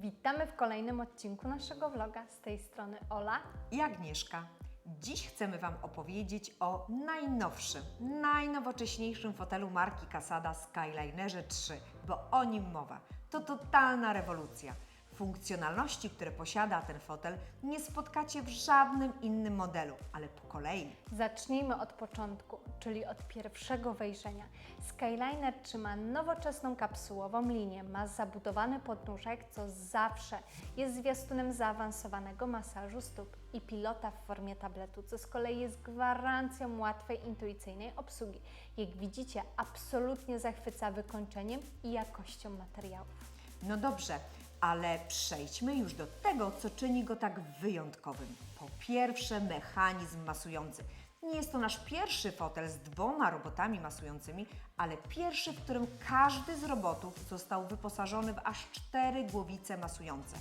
Witamy w kolejnym odcinku naszego vloga. Z tej strony Ola. i Agnieszka. Dziś chcemy Wam opowiedzieć o najnowszym, najnowocześniejszym fotelu marki Casada Skylinerze 3, bo o nim mowa. To totalna rewolucja. Funkcjonalności, które posiada ten fotel, nie spotkacie w żadnym innym modelu, ale po kolei. Zacznijmy od początku, czyli od pierwszego wejrzenia. Skyliner trzyma nowoczesną kapsułową linię, ma zabudowany podnóżek, co zawsze jest zwiastunem zaawansowanego masażu stóp i pilota w formie tabletu, co z kolei jest gwarancją łatwej, intuicyjnej obsługi. Jak widzicie, absolutnie zachwyca wykończeniem i jakością materiałów. No dobrze, ale przejdźmy już do tego, co czyni go tak wyjątkowym. Po pierwsze, mechanizm masujący. Nie jest to nasz pierwszy fotel z dwoma robotami masującymi, ale pierwszy, w którym każdy z robotów został wyposażony w aż cztery głowice masujące.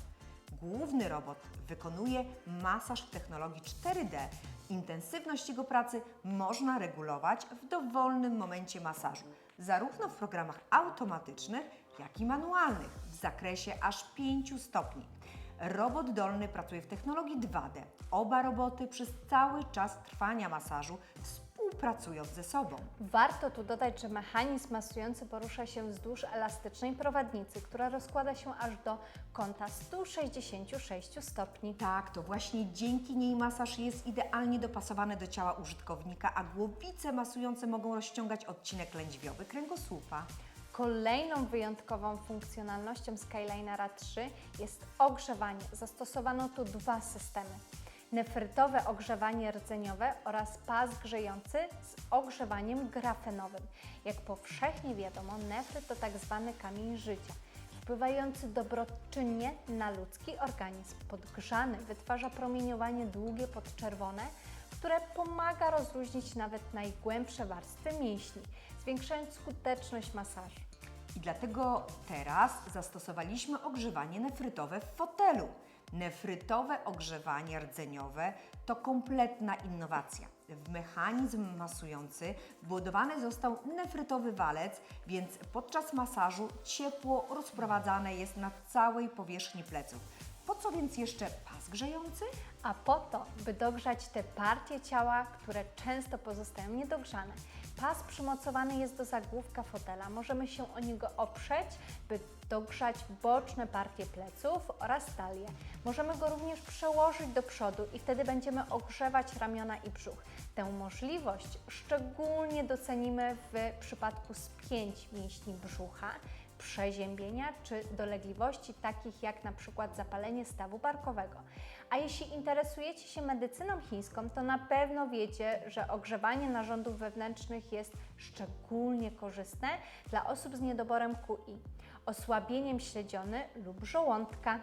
Główny robot wykonuje masaż w technologii 4D. Intensywność jego pracy można regulować w dowolnym momencie masażu, zarówno w programach automatycznych, jak i manualnych w zakresie aż 5 stopni. Robot dolny pracuje w technologii 2D. Oba roboty przez cały czas trwania masażu współpracują ze sobą. Warto tu dodać, że mechanizm masujący porusza się wzdłuż elastycznej prowadnicy, która rozkłada się aż do kąta 166 stopni. Tak, to właśnie dzięki niej masaż jest idealnie dopasowany do ciała użytkownika, a głowice masujące mogą rozciągać odcinek lędźwiowy kręgosłupa. Kolejną wyjątkową funkcjonalnością Skylinera 3 jest ogrzewanie. Zastosowano tu dwa systemy. Nefrytowe ogrzewanie rdzeniowe oraz pas grzejący z ogrzewaniem grafenowym. Jak powszechnie wiadomo, nefryt to tak zwany kamień życia, wpływający dobroczynnie na ludzki organizm. Podgrzany wytwarza promieniowanie długie podczerwone, które pomaga rozluźnić nawet najgłębsze warstwy mięśni, zwiększając skuteczność masażu. I dlatego teraz zastosowaliśmy ogrzewanie nefrytowe w fotelu. Nefrytowe ogrzewanie rdzeniowe to kompletna innowacja. W mechanizm masujący wbudowany został nefrytowy walec, więc podczas masażu ciepło rozprowadzane jest na całej powierzchni pleców. Po co więc jeszcze pas grzejący? a po to, by dogrzać te partie ciała, które często pozostają niedogrzane. Pas przymocowany jest do zagłówka fotela. Możemy się o niego oprzeć, by dogrzać boczne partie pleców oraz talię. Możemy go również przełożyć do przodu i wtedy będziemy ogrzewać ramiona i brzuch. Tę możliwość szczególnie docenimy w przypadku spięć mięśni brzucha, przeziębienia czy dolegliwości takich jak na przykład zapalenie stawu barkowego. A jeśli interesujecie się medycyną chińską, to na pewno wiecie, że ogrzewanie narządów wewnętrznych jest szczególnie korzystne dla osób z niedoborem QI, osłabieniem śledziony lub żołądka.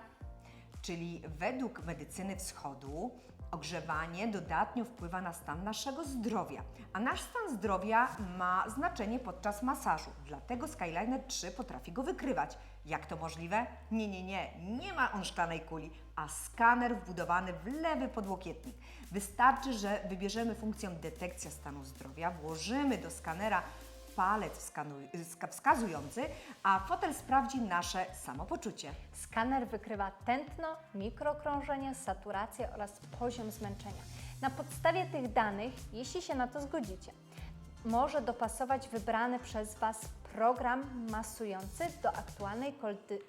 Czyli według medycyny wschodu ogrzewanie dodatnio wpływa na stan naszego zdrowia, a nasz stan zdrowia ma znaczenie podczas masażu. Dlatego Skyliner 3 potrafi go wykrywać. Jak to możliwe? Nie, nie, nie, nie ma on szklanej kuli, a skaner wbudowany w lewy podłokietnik. Wystarczy, że wybierzemy funkcję detekcja stanu zdrowia, włożymy do skanera palec wskazujący, a fotel sprawdzi nasze samopoczucie. Skaner wykrywa tętno, mikrokrążenie, saturację oraz poziom zmęczenia. Na podstawie tych danych, jeśli się na to zgodzicie, może dopasować wybrany przez Was program masujący do aktualnej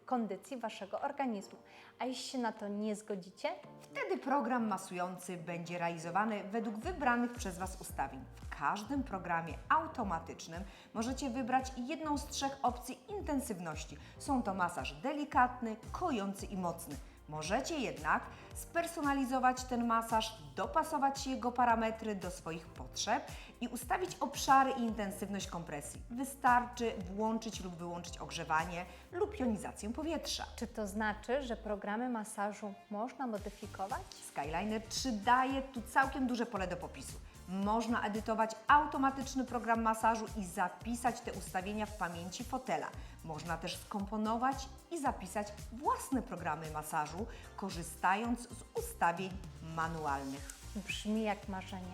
kondycji Waszego organizmu. A jeśli się na to nie zgodzicie, Wtedy program masujący będzie realizowany według wybranych przez Was ustawień. W każdym programie automatycznym możecie wybrać jedną z trzech opcji intensywności. Są to masaż delikatny, kojący i mocny. Możecie jednak spersonalizować ten masaż, dopasować jego parametry do swoich potrzeb i ustawić obszary i intensywność kompresji. Wystarczy włączyć lub wyłączyć ogrzewanie lub jonizację powietrza. czy to znaczy, że programy masażu można modyfikować? Skyliner 3 daje tu całkiem duże pole do popisu. Można edytować automatyczny program masażu i zapisać te ustawienia w pamięci fotela. Można też skomponować i zapisać własne programy masażu, korzystając z ustawień manualnych. Brzmi jak marzenie.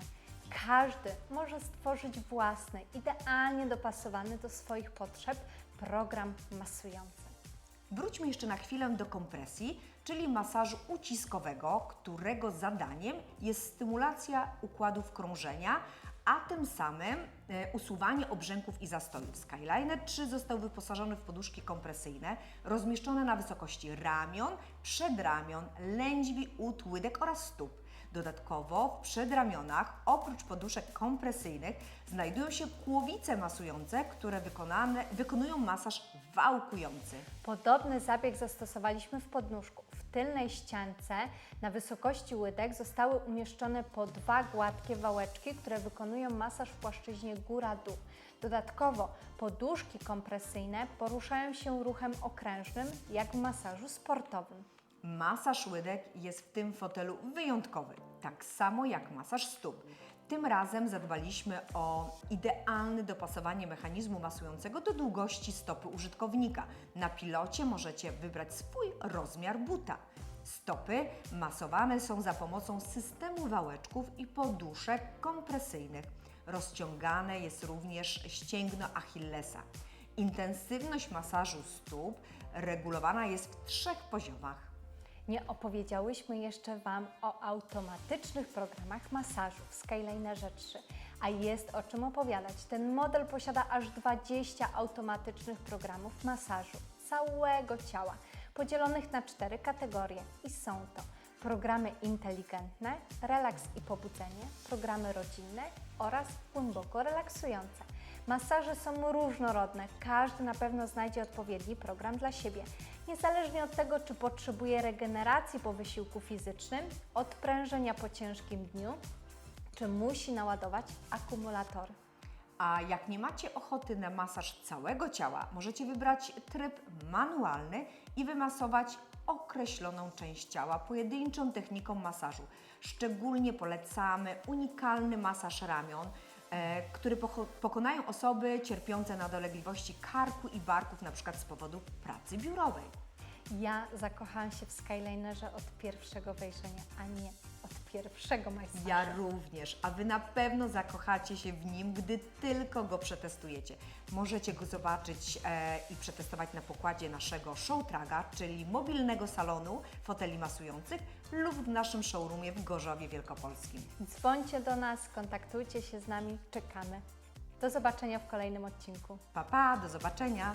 Każdy może stworzyć własny, idealnie dopasowany do swoich potrzeb program masujący. Wróćmy jeszcze na chwilę do kompresji, czyli masażu uciskowego, którego zadaniem jest stymulacja układów krążenia, a tym samym e, usuwanie obrzęków i zastojów. Skyliner 3 został wyposażony w poduszki kompresyjne rozmieszczone na wysokości ramion, przedramion, lędźwi, ud, łydek oraz stóp. Dodatkowo w przedramionach, oprócz poduszek kompresyjnych, znajdują się kłowice masujące, które wykonane, wykonują masaż wałkujący. Podobny zabieg zastosowaliśmy w podnóżku. W tylnej ściance na wysokości łydek zostały umieszczone po dwa gładkie wałeczki, które wykonują masaż w płaszczyźnie góra-dół. Dodatkowo poduszki kompresyjne poruszają się ruchem okrężnym, jak w masażu sportowym. Masaż łydek jest w tym fotelu wyjątkowy, tak samo jak masaż stóp. Tym razem zadbaliśmy o idealne dopasowanie mechanizmu masującego do długości stopy użytkownika. Na pilocie możecie wybrać swój rozmiar buta. Stopy masowane są za pomocą systemu wałeczków i poduszek kompresyjnych. Rozciągane jest również ścięgno Achillesa. Intensywność masażu stóp regulowana jest w trzech poziomach. Nie opowiedziałyśmy jeszcze Wam o automatycznych programach masażu w Skylinerze 3, a jest o czym opowiadać. Ten model posiada aż 20 automatycznych programów masażu całego ciała, podzielonych na cztery kategorie i są to programy inteligentne, relaks i pobudzenie, programy rodzinne oraz głęboko relaksujące. Masaże są różnorodne, każdy na pewno znajdzie odpowiedni program dla siebie. Niezależnie od tego, czy potrzebuje regeneracji po wysiłku fizycznym, odprężenia po ciężkim dniu, czy musi naładować akumulatory. A jak nie macie ochoty na masaż całego ciała, możecie wybrać tryb manualny i wymasować określoną część ciała pojedynczą techniką masażu. Szczególnie polecamy unikalny masaż ramion, który pocho- pokonają osoby cierpiące na dolegliwości karku i barków, przykład z powodu pracy biurowej. Ja zakochałam się w Skylinerze od pierwszego wejrzenia, a nie od pierwszego masażu. Ja również, a Wy na pewno zakochacie się w nim, gdy tylko go przetestujecie. Możecie go zobaczyć e, i przetestować na pokładzie naszego Showtraga, czyli mobilnego salonu foteli masujących lub w naszym showroomie w Gorzowie Wielkopolskim. Dzwońcie do nas, kontaktujcie się z nami, czekamy. Do zobaczenia w kolejnym odcinku. Pa, pa, do zobaczenia!